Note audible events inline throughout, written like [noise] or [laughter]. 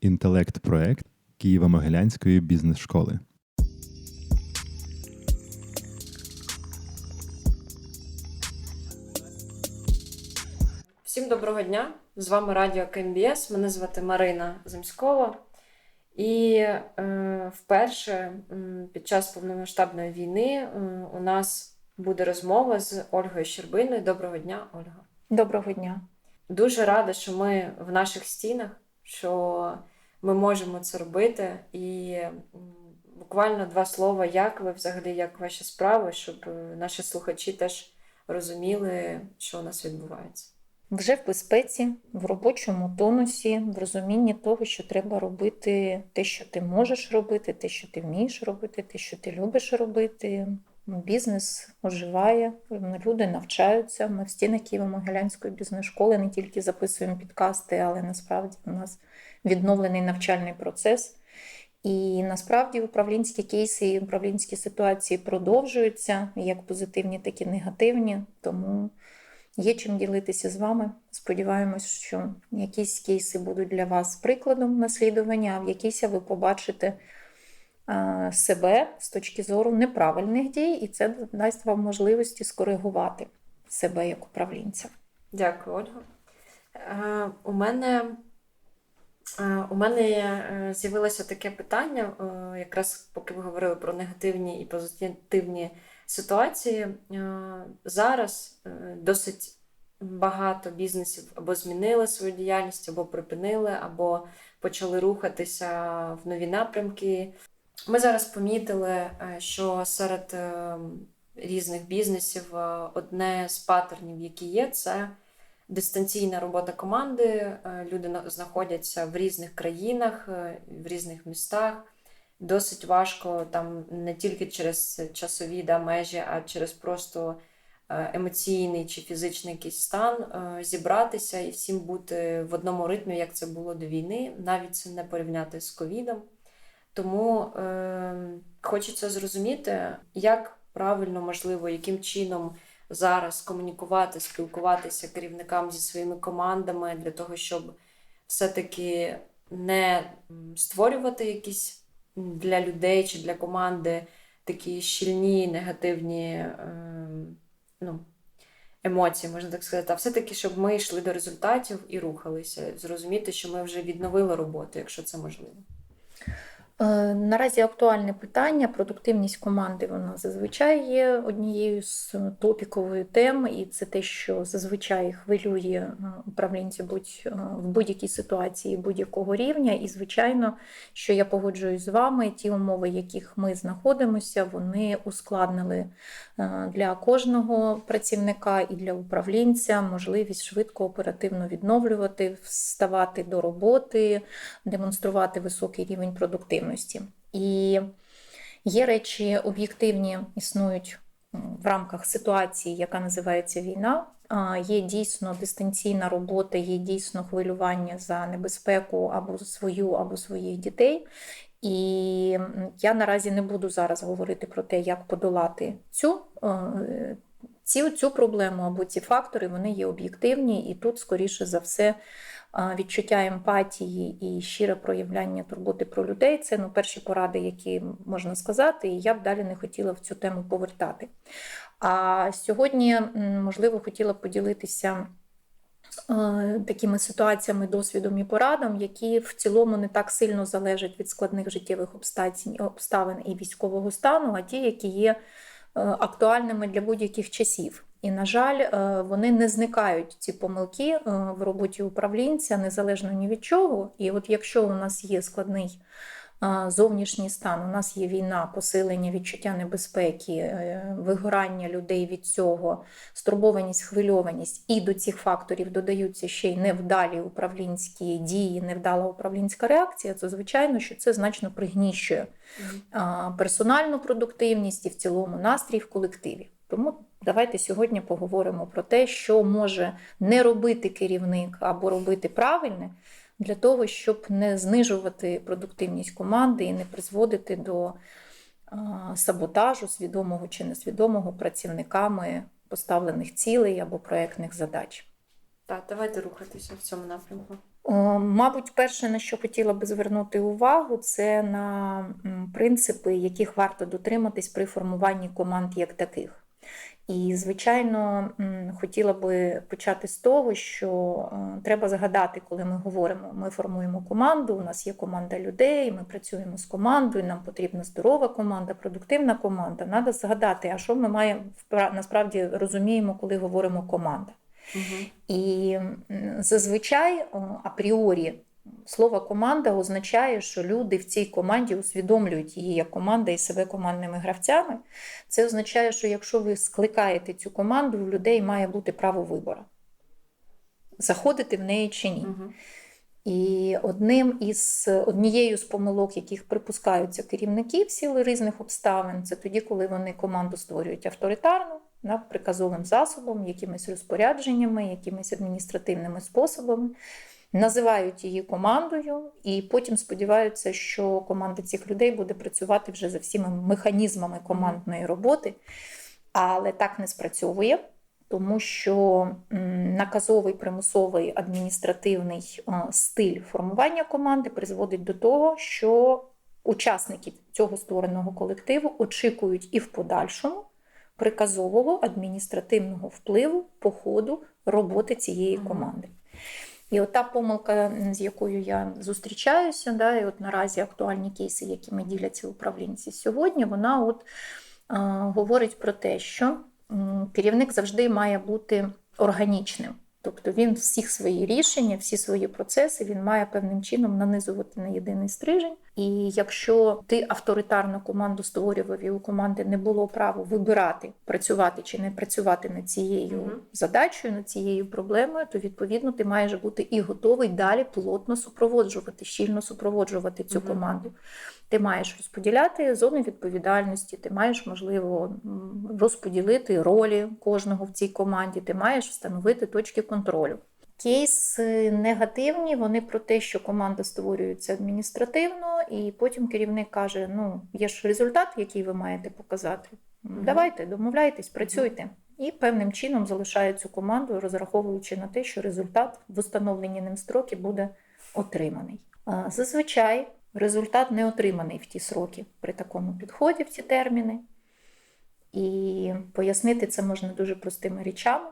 інтелект-проект Києво-Могилянської бізнес-школи. Всім доброго дня! З вами Радіо КМБС. Мене звати Марина Земськова. І е, вперше під час повномасштабної війни е, у нас буде розмова з Ольгою Щербиною. Доброго дня, Ольга. Доброго дня. Дуже рада, що ми в наших стінах, що ми можемо це робити. І буквально два слова, як ви взагалі, як ваші справи, щоб е, наші слухачі теж розуміли, що у нас відбувається. Вже в безпеці, в робочому тонусі, в розумінні того, що треба робити те, що ти можеш робити, те, що ти вмієш робити, те, що ти любиш робити. Бізнес оживає, люди навчаються. Ми в стінах Києво-Могилянської бізнес-школи не тільки записуємо підкасти, але насправді у нас відновлений навчальний процес. І насправді управлінські кейси і управлінські ситуації продовжуються, як позитивні, так і негативні. Тому Є чим ділитися з вами. Сподіваємось, що якісь кейси будуть для вас прикладом наслідування, а в якісь ви побачите себе з точки зору неправильних дій, і це дасть вам можливості скоригувати себе як управлінця. Дякую, Ольга. Е, у мене е, у мене е, з'явилося таке питання, е, якраз поки ви говорили про негативні і позитивні ситуації. Е, зараз е, досить багато бізнесів або змінили свою діяльність, або припинили, або почали рухатися в нові напрямки. Ми зараз помітили, е, що серед е, різних бізнесів е, одне з паттернів, які є, це дистанційна робота команди. Люди знаходяться в різних країнах, в різних містах. Досить важко там не тільки через часові да, межі, а через просто емоційний чи фізичний якийсь стан зібратися і всім бути в одному ритмі, як це було до війни, навіть це не порівняти з ковідом. Тому е, хочеться зрозуміти, як правильно, можливо, яким чином зараз комунікувати, спілкуватися керівникам зі своїми командами для того, щоб все-таки не створювати якісь для людей чи для команди такі щільні негативні ем, ну, емоції, можна так сказати, а все-таки, щоб ми йшли до результатів і рухалися, зрозуміти, що ми вже відновили роботу, якщо це можливо. Е, Наразі актуальне питання. Продуктивність команди вона зазвичай є однією з топікової тем, і це те, що зазвичай хвилює е, управлінців будь е, в будь-якій ситуації будь-якого рівня. І, звичайно, що я погоджуюсь з вами, ті умови, в яких ми знаходимося, вони ускладнили е, для кожного працівника і для управлінця можливість швидко оперативно відновлювати, вставати до роботи, демонструвати високий рівень продуктивності. І є речі об'єктивні, існують в рамках ситуації, яка називається війна. Є дійсно дистанційна робота, є дійсно хвилювання за небезпеку або свою, або своїх дітей. І я наразі не буду зараз говорити про те, як подолати цю, е, цю, цю проблему або ці фактори, вони є об'єктивні, і тут, скоріше за все, відчуття емпатії і щире проявляння турботи про людей це ну, перші поради, які можна сказати, і я б далі не хотіла в цю тему повертати. А сьогодні, можливо, хотіла б поділитися такими ситуаціями, досвідом і порадом, які в цілому не так сильно залежать від складних життєвих обставин і військового стану, а ті, які є е, актуальними для будь-яких часів. І, на жаль, е, вони не зникають ці помилки е, в роботі управлінця незалежно ні від чого. І от якщо у нас є складний е, зовнішній стан, у нас є війна, посилення відчуття небезпеки, вигорання людей від цього, стурбованість, хвильованість, і до цих факторів додаються ще й невдалі управлінські дії, невдала управлінська реакція, то звичайно, що це значно пригніщує персональну продуктивність і в цілому настрій в колективі. Тому давайте сьогодні поговоримо про те, що може не робити керівник або робити правильне для того, щоб не знижувати продуктивність команди і не призводити до саботажу, свідомого чи несвідомого працівниками поставлених цілей або проектних задач. Так, давайте рухатися в цьому напрямку. Мабуть, перше, на що хотіла би звернути увагу, це на принципи, яких варто дотриматись при формуванні команд як таких. І, звичайно, хотіла би почати з того, що е, треба згадати, коли ми говоримо, ми формуємо команду, у нас є команда людей, ми працюємо з командою, нам потрібна здорова команда, продуктивна команда. Треба згадати, а що ми маємо насправді розуміємо, коли говоримо команда. Угу. І зазвичай апріорі слово команда означає, що люди в цій команді усвідомлюють її як команда і себе командними гравцями. Це означає, що якщо ви скликаєте цю команду, у людей має бути право вибору. Заходити в неї чи ні. Угу. І одним із однією з помилок, яких припускаються керівники в силу різних обставин, це тоді, коли вони команду створюють авторитарно, да, приказовим засобом, якимись розпорядженнями, якимись адміністративними способами, називають її командою, і потім сподіваються, що команда цих людей буде працювати вже за всіма механізмами командної роботи, але так не спрацьовує тому що наказовий примусовий адміністративний е, стиль формування команди призводить до того, що учасники цього створеного колективу очікують і в подальшому приказового адміністративного впливу по ходу роботи цієї команди. І от та помилка, з якою я зустрічаюся, да, і от наразі актуальні кейси, якими діляться управлінці сьогодні, вона от е, говорить про те, що керівник завжди має бути органічним. Тобто він всіх свої рішення, всі свої процеси він має певним чином нанизувати на єдиний стрижень. І якщо ти авторитарну команду створював і у команди не було права вибирати, працювати чи не працювати над цією Мгм. задачею, над цією проблемою, то відповідно ти маєш бути і готовий далі плотно супроводжувати, щільно супроводжувати цю Мгм. команду. Ти маєш розподіляти зони відповідальності, ти маєш, можливо, розподілити ролі кожного в цій команді, ти маєш встановити точки контролю. Кейси негативні, вони про те, що команда створюється адміністративно, і потім керівник каже: ну, є ж результат, який ви маєте показати. Давайте, домовляйтесь, працюйте. І певним чином залишає цю команду, розраховуючи на те, що результат в установлені ним строки буде отриманий. Зазвичай результат не отриманий в ті сроки при такому підході, в ці терміни. І пояснити це можна дуже простими речами.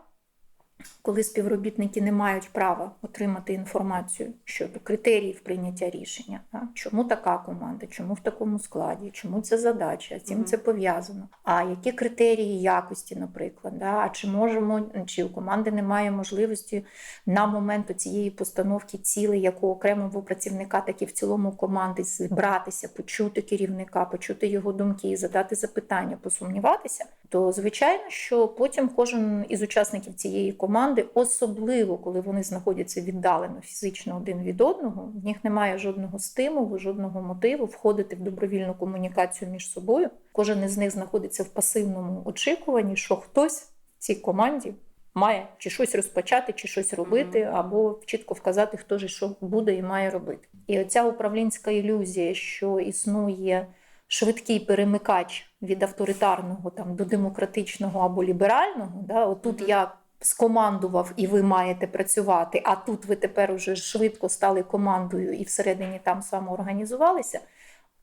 Коли співробітники не мають права отримати інформацію щодо критеріїв прийняття рішення, да? чому така команда, чому в такому складі, чому це задача, з чим це пов'язано, а які критерії якості, наприклад, да? а чи можемо, чи у команди немає можливості на момент цієї постановки цілей, як у окремого працівника, так і в цілому команди зібратися, почути керівника, почути його думки, задати запитання, посумніватися, то звичайно, що потім кожен із учасників цієї команди, особливо коли вони знаходяться віддалено фізично один від одного, в них немає жодного стимулу, жодного мотиву входити в добровільну комунікацію між собою. Кожен із них знаходиться в пасивному очікуванні, що хтось в цій команді має чи щось розпочати, чи щось робити, або чітко вказати, хто ж що буде і має робити. І оця управлінська ілюзія, що існує швидкий перемикач від авторитарного там до демократичного або ліберального, да, отут я скомандував, і ви маєте працювати, а тут ви тепер уже швидко стали командою і всередині там самоорганізувалися,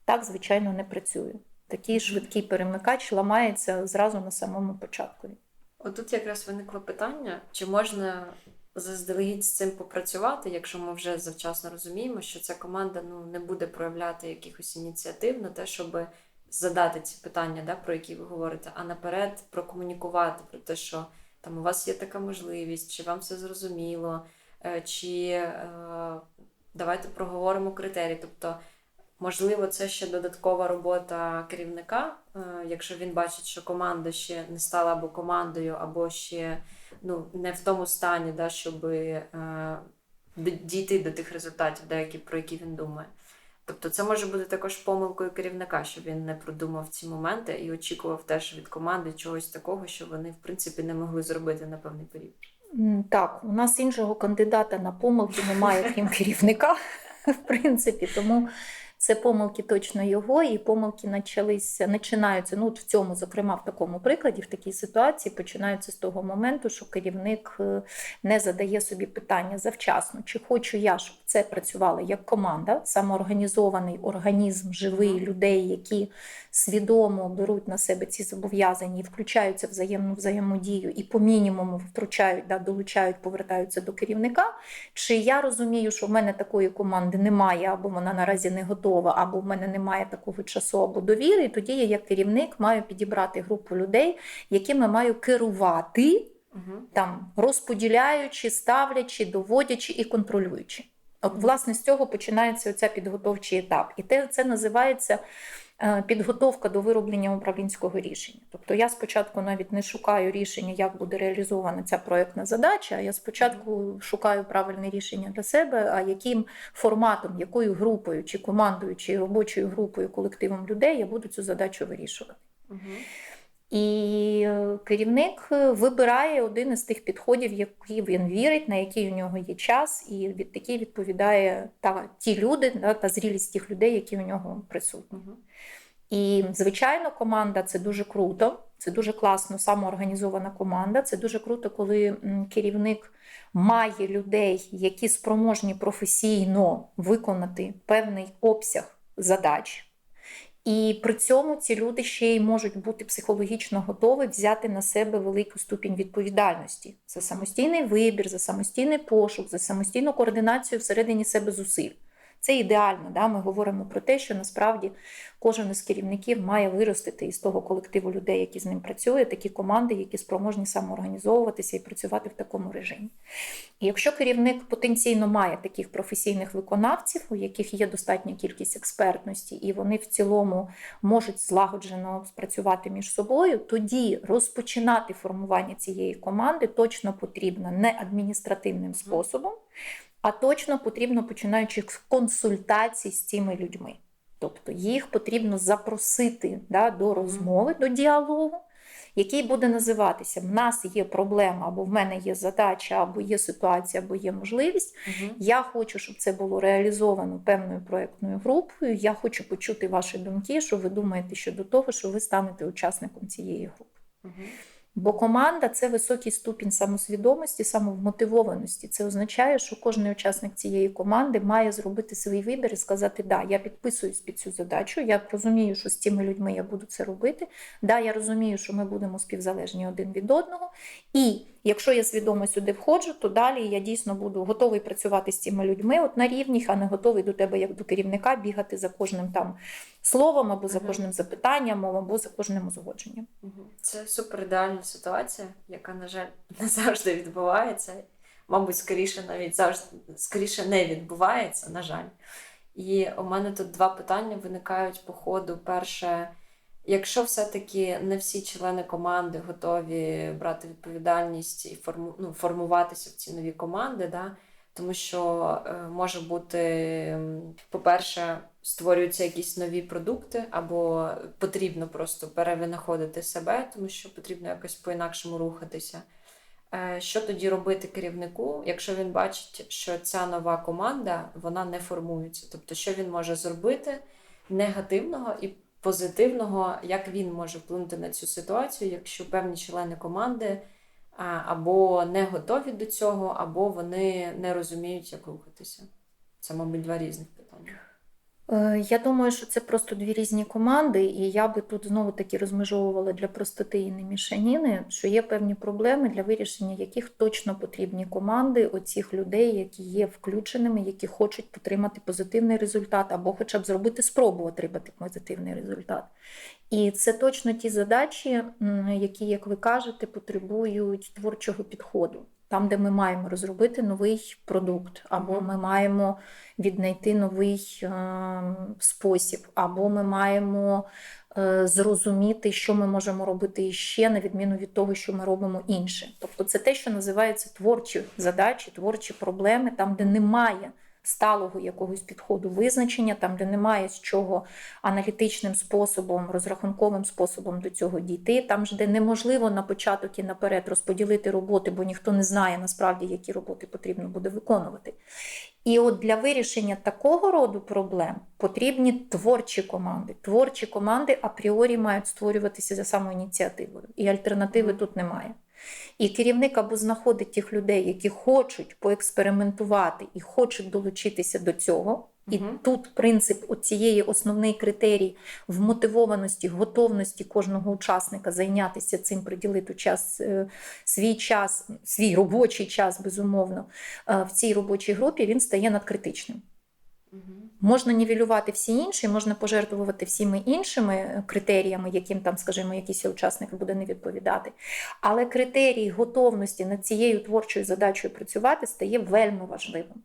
так, звичайно, не працює. Такий швидкий перемикач ламається зразу на самому початку. Отут якраз виникло питання, чи можна заздалегідь з цим попрацювати, якщо ми вже завчасно розуміємо, що ця команда ну, не буде проявляти якихось ініціатив на те, щоб задати ці питання, да, про які ви говорите, а наперед прокомунікувати про те, що там у вас є така можливість, чи вам все зрозуміло, е, чи е, давайте проговоримо критерії. Тобто, можливо, це ще додаткова робота керівника, е, якщо він бачить, що команда ще не стала або командою, або ще ну, не в тому стані, да, щоб е, дійти до тих результатів, да, які, про які він думає. Тобто це може бути також помилкою керівника, щоб він не продумав ці моменти і очікував теж від команди чогось такого, що вони, в принципі, не могли зробити на певний період. Так, у нас іншого кандидата на помилки немає, крім [laughs] керівника, в принципі, тому Це помилки точно його, і помилки почалися, починаються. Ну, в цьому, зокрема, в такому прикладі, в такій ситуації, починаються з того моменту, що керівник е, не задає собі питання завчасно, чи хочу я, щоб це працювало як команда, самоорганізований організм, живий людей, які свідомо беруть на себе ці зобов'язання і включаються в взаємну взаємодію і по мінімуму втручають, да, долучають, повертаються до керівника. Чи я розумію, що в мене такої команди немає, або вона наразі не готова, або в мене немає такого часу або довіри, і тоді я як керівник маю підібрати групу людей, якими маю керувати Угу. там розподіляючи, ставлячи, доводячи і контролюючи. От, власне, з цього починається оця підготовчий етап. І те, це називається підготовка до вироблення управлінського рішення. Тобто я спочатку навіть не шукаю рішення, як буде реалізована ця проєктна задача, а я спочатку шукаю правильне рішення для себе, а яким форматом, якою групою, чи командою, чи робочою групою, колективом людей я буду цю задачу вирішувати. Угу. І е, керівник е, вибирає один із тих підходів, які він вірить, на який у нього є час, і від який відповідає та ті люди, та зрілість тих людей, які у нього присутні. І звичайно, команда це дуже круто, це дуже класно, самоорганізована команда. Це дуже круто, коли керівник має людей, які спроможні професійно виконати певний обсяг задач. І при цьому ці люди ще й можуть бути психологічно готові взяти на себе велику ступінь відповідальності за самостійний вибір, за самостійний пошук, за самостійну координацію всередині себе зусиль. Це ідеально. Да? Ми говоримо про те, що насправді кожен із керівників має виростити із того колективу людей, які з ним працюють, такі команди, які спроможні самоорганізовуватися і працювати в такому режимі. І якщо керівник потенційно має таких професійних виконавців, у яких є достатня кількість експертності, і вони в цілому можуть злагоджено спрацювати між собою, тоді розпочинати формування цієї команди точно потрібно не адміністративним способом, а точно потрібно починаючи з консультацій з цими людьми. Тобто їх потрібно запросити да, до розмови, до діалогу, який буде називатися: в нас є проблема, або в мене є задача, або є ситуація, або є можливість. Угу. Я хочу, щоб це було реалізовано певною проєктною групою. Я хочу почути ваші думки, що ви думаєте щодо того, що ви станете учасником цієї групи. Угу. Бо команда це високий ступінь самосвідомості, самовмотивованості. Це означає, що кожен учасник цієї команди має зробити свій вибір і сказати: Да, я підписуюсь під цю задачу. Я розумію, що з цими людьми я буду це робити. Да, я розумію, що ми будемо співзалежні один від одного. І якщо я свідомо сюди входжу, то далі я дійсно буду готовий працювати з цими людьми от на рівні, а не готовий до тебе як до керівника бігати за кожним там словом або за кожним запитанням, або за кожним узгодженням. Це супер ідеальна ситуація, яка, на жаль, [laughs] не завжди відбувається. Мабуть, скоріше навіть завжди скоріше не відбувається, на жаль. І у мене тут два питання виникають по ходу. Перше, якщо все-таки не всі члени команди готові брати відповідальність і форму, ну, формуватися в ці нові команди, да? тому що е, може бути, по-перше, створюються якісь нові продукти, або потрібно просто перевинаходити себе, тому що потрібно якось по-інакшому рухатися. Е, Що тоді робити керівнику, якщо він бачить, що ця нова команда вона не формується? Тобто, що він може зробити негативного і позитивного, як він може вплинути на цю ситуацію, якщо певні члени команди або не готові до цього, або вони не розуміють, як рухатися? Це, мабуть, два різних питання. Е, Я думаю, що це просто дві різні команди, і я би тут знову таки розмежовувала для простоти і не мішаніни, що є певні проблеми, для вирішення яких точно потрібні команди оцих людей, які є включеними, які хочуть отримати позитивний результат, або хоча б зробити спробу отримати позитивний результат. І це точно ті задачі, які, як ви кажете, потребують творчого підходу. Там, де ми маємо розробити новий продукт, або ми маємо віднайти новий е, спосіб, або ми маємо е, зрозуміти, що ми можемо робити іще, на відміну від того, що ми робимо інше. Тобто, це те, що називається творчі задачі, творчі проблеми, там, де немає сталого якогось підходу визначення, там, де немає з чого аналітичним способом, розрахунковим способом до цього дійти, там ж де неможливо на початок і наперед розподілити роботи, бо ніхто не знає насправді, які роботи потрібно буде виконувати. І от для вирішення такого роду проблем потрібні творчі команди. Творчі команди апріорі мають створюватися за самоініціативою, і альтернативи тут немає. І керівник або знаходить тих людей, які хочуть поекспериментувати і хочуть долучитися до цього. І Мгм. тут принцип оцієї основний критерій вмотивованості, готовності кожного учасника зайнятися цим, приділити час, е, свій час, свій робочий час, безумовно, е, в цій робочій групі він стає надкритичним. Можна нівелювати всі інші, можна пожертвувати всіми іншими критеріями, яким там, скажімо, якийсь учасник буде не відповідати. Але критерій готовності над цією творчою задачею працювати стає вельми важливим.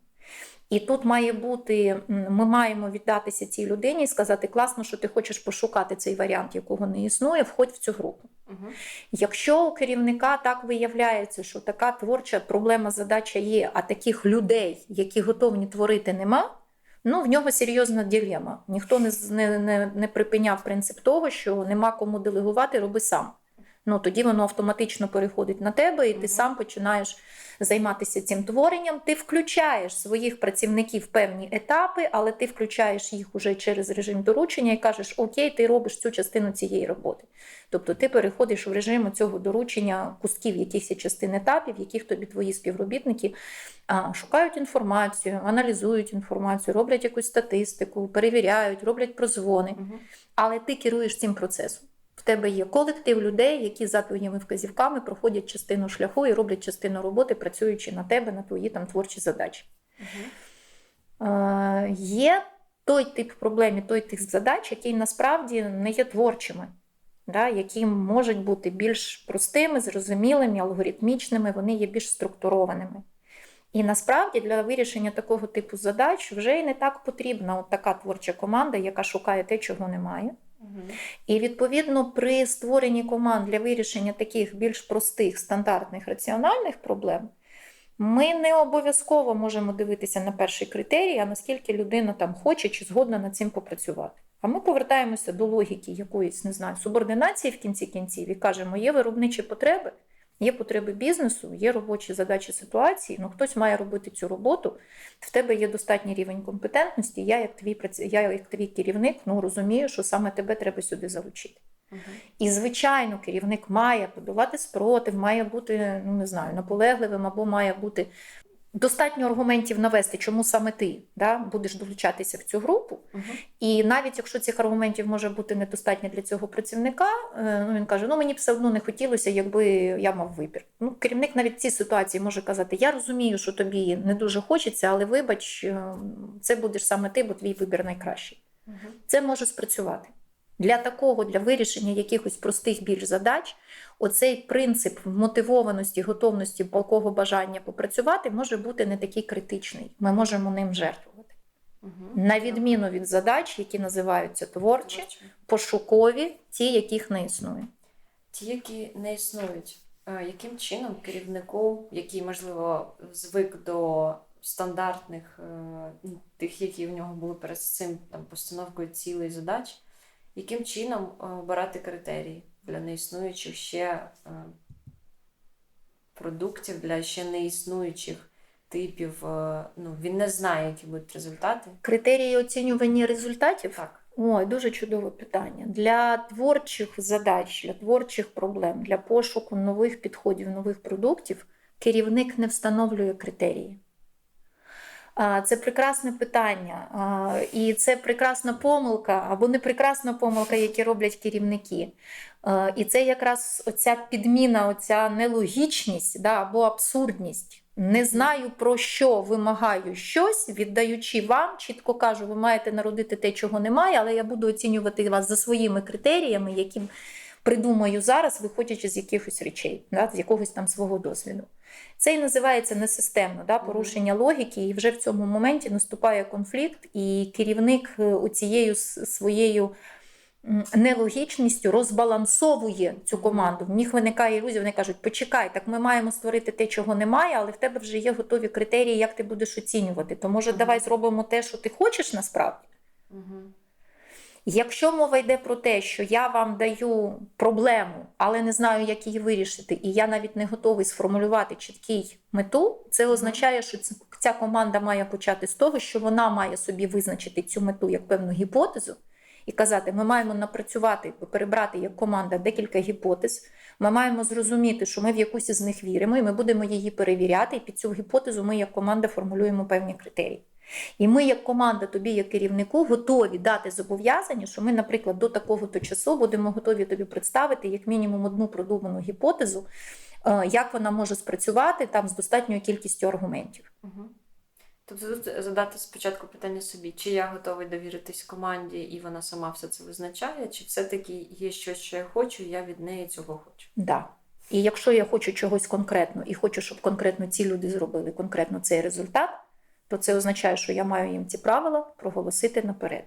І тут має бути, ми маємо віддатися цій людині і сказати, класно, що ти хочеш пошукати цей варіант, якого не існує, входь в цю групу. Мгм. Якщо у керівника так виявляється, що така творча проблема, задача є, а таких людей, які готовні творити, нема. Ну, в нього серйозна дилема. Ніхто не, не, не, не припиняв принцип того, що нема кому делегувати, роби сам. Ну, тоді воно автоматично переходить на тебе, і ти сам починаєш займатися цим творенням. Ти включаєш своїх працівників в певні етапи, але ти включаєш їх уже через режим доручення і кажеш: Окей, ти робиш цю частину цієї роботи. Тобто ти переходиш в режим цього доручення кусків якихось частин етапів, яких тобі твої співробітники а, шукають інформацію, аналізують інформацію, роблять якусь статистику, перевіряють, роблять прозвони. Мгм. Але ти керуєш цим процесом. В тебе є колектив людей, які за твоїми вказівками проходять частину шляху і роблять частину роботи, працюючи на тебе, на твої там творчі задачі. Мгм. Е, є той тип проблем і той тип задач, які насправді не є творчими, да, які можуть бути більш простими, зрозумілими, алгоритмічними, вони є більш структурованими. І насправді для вирішення такого типу задач вже й не так потрібна от така творча команда, яка шукає те, чого немає. І відповідно при створенні команд для вирішення таких більш простих, стандартних, раціональних проблем, ми не обов'язково можемо дивитися на перший критерій, а наскільки людина там хоче чи згодна над цим попрацювати. А ми повертаємося до логіки якоїсь, не знаю, субординації в кінці кінців і кажемо, є виробничі потреби, є потреби бізнесу, є робочі задачі ситуації. Ну хтось має робити цю роботу. В тебе є достатній рівень компетентності. Я, як твій я, як твій керівник, ну розумію, що саме тебе треба сюди залучити. Угу. І, звичайно, керівник має подолати спротив, має бути, ну не знаю, наполегливим або має бути достатньо аргументів навести, чому саме ти да, будеш долучатися в цю групу. Мгм. І навіть якщо цих аргументів може бути недостатньо для цього працівника, е, ну він каже: ну мені б все одно не хотілося, якби я мав вибір. Ну, керівник навіть в цій ситуації може казати: Я розумію, що тобі не дуже хочеться, але вибач, е, це будеш саме ти, бо твій вибір найкращий. Мгм. Це може спрацювати. Для такого, для вирішення якихось простих більш задач, оцей принцип мотивованості, готовності палкого бажання попрацювати може бути не такий критичний. Ми можемо ним жертвувати. Мгм. На відміну від задач, які називаються творчі, Творчі. пошукові, ті, яких не існує. Ті, які не існують, яким чином керівнику, який, можливо, звик до стандартних, е, ну, тих, які в нього були перед цим там, постановкою цілей задач, яким чином е, обирати критерії для неіснуючих ще е, продуктів, для ще неіснуючих типів? е, Ну, він не знає, які будуть результати. Критерії оцінювання результатів Так. Ой, дуже чудове питання. Для творчих задач, для творчих проблем, для пошуку нових підходів, нових продуктів керівник не встановлює критерії. Це прекрасне питання, і це прекрасна помилка або не прекрасна помилка, які роблять керівники. І це якраз оця підміна, оця нелогічність да, або абсурдність. Не знаю про що вимагаю щось, віддаючи вам, чітко кажу, ви маєте народити те, чого немає, але я буду оцінювати вас за своїми критеріями, які придумаю зараз, виходячи з якихось речей, да, з якогось там свого досвіду. Це і називається несистемно, да, порушення логіки, і вже в цьому моменті наступає конфлікт, і керівник е, оцією с- своєю нелогічністю розбалансовує цю команду. В них виникає ілюзія, вони кажуть, почекай, так ми маємо створити те, чого немає, але в тебе вже є готові критерії, як ти будеш оцінювати. То може давай зробимо те, що ти хочеш насправді. Угу. Якщо мова йде про те, що я вам даю проблему, але не знаю, як її вирішити, і я навіть не готовий сформулювати чіткий мету, це означає, що ця команда має почати з того, що вона має собі визначити цю мету як певну гіпотезу, і казати, ми маємо напрацювати, перебрати як команда декілька гіпотез. Ми маємо зрозуміти, що ми в якусь із них віримо, і ми будемо її перевіряти. І під цю гіпотезу ми як команда формулюємо певні критерії. І ми, як команда, тобі, як керівнику, готові дати зобов'язання, що ми, наприклад, до такого-то часу будемо готові тобі представити як мінімум одну продуману гіпотезу, е, як вона може спрацювати там з достатньою кількістю аргументів. Угу. Тобто тут задати спочатку питання собі, чи я готовий довіритись команді, і вона сама все це визначає, чи все-таки є щось, що я хочу, і я від неї цього хочу. Да. І якщо я хочу чогось конкретно і хочу, щоб конкретно ці люди зробили конкретно цей результат, то це означає, що я маю їм ці правила проголосити наперед.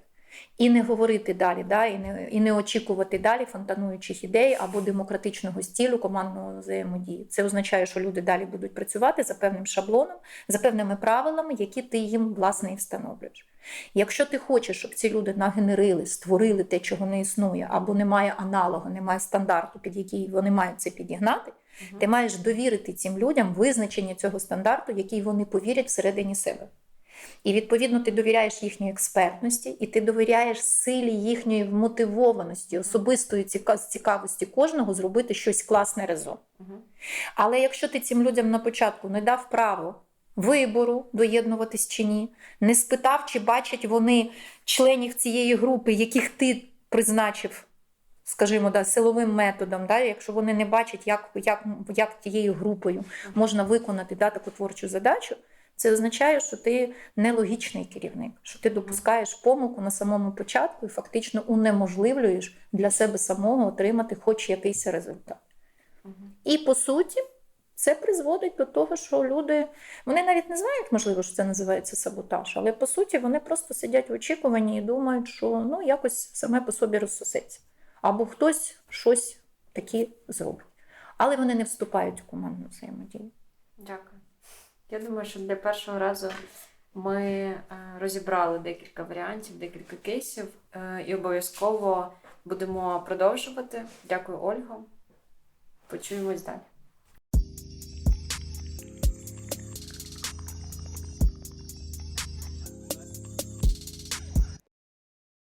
І не говорити далі, да, і, не, і не очікувати далі фонтануючих ідей або демократичного стілю командного взаємодії. Це означає, що люди далі будуть працювати за певним шаблоном, за певними правилами, які ти їм власне і встановлюєш. Якщо ти хочеш, щоб ці люди нагенерили, створили те, чого не існує, або немає аналогу, немає стандарту, під який вони мають це підігнати, Мгм. ти маєш довірити цим людям визначення цього стандарту, який вони повірять всередині себе. І відповідно ти довіряєш їхній експертності, і ти довіряєш силі їхньої вмотивованості, особистої цікавості кожного зробити щось класне разом. Мгм. Але якщо ти цим людям на початку не дав право вибору доєднуватись чи ні, не спитав, чи бачать вони членів цієї групи, яких ти призначив, скажімо, да, силовим методом, да, якщо вони не бачать, як, як, як тією групою можна виконати да, таку творчу задачу, це означає, що ти нелогічний керівник, що ти допускаєш помилку на самому початку і фактично унеможливлюєш для себе самого отримати хоч якийсь результат. І по суті, це призводить до того, що люди вони навіть не знають, можливо, що це називається саботаж, але по суті вони просто сидять в очікуванні і думають, що ну якось саме по собі розсосеться. Або хтось щось таке зробить. Але вони не вступають у командну взаємодію. Дякую. Я думаю, що для першого разу ми е, розібрали декілька варіантів, декілька кейсів, е, і обов'язково будемо продовжувати. Дякую, Ольга. Почуємось далі.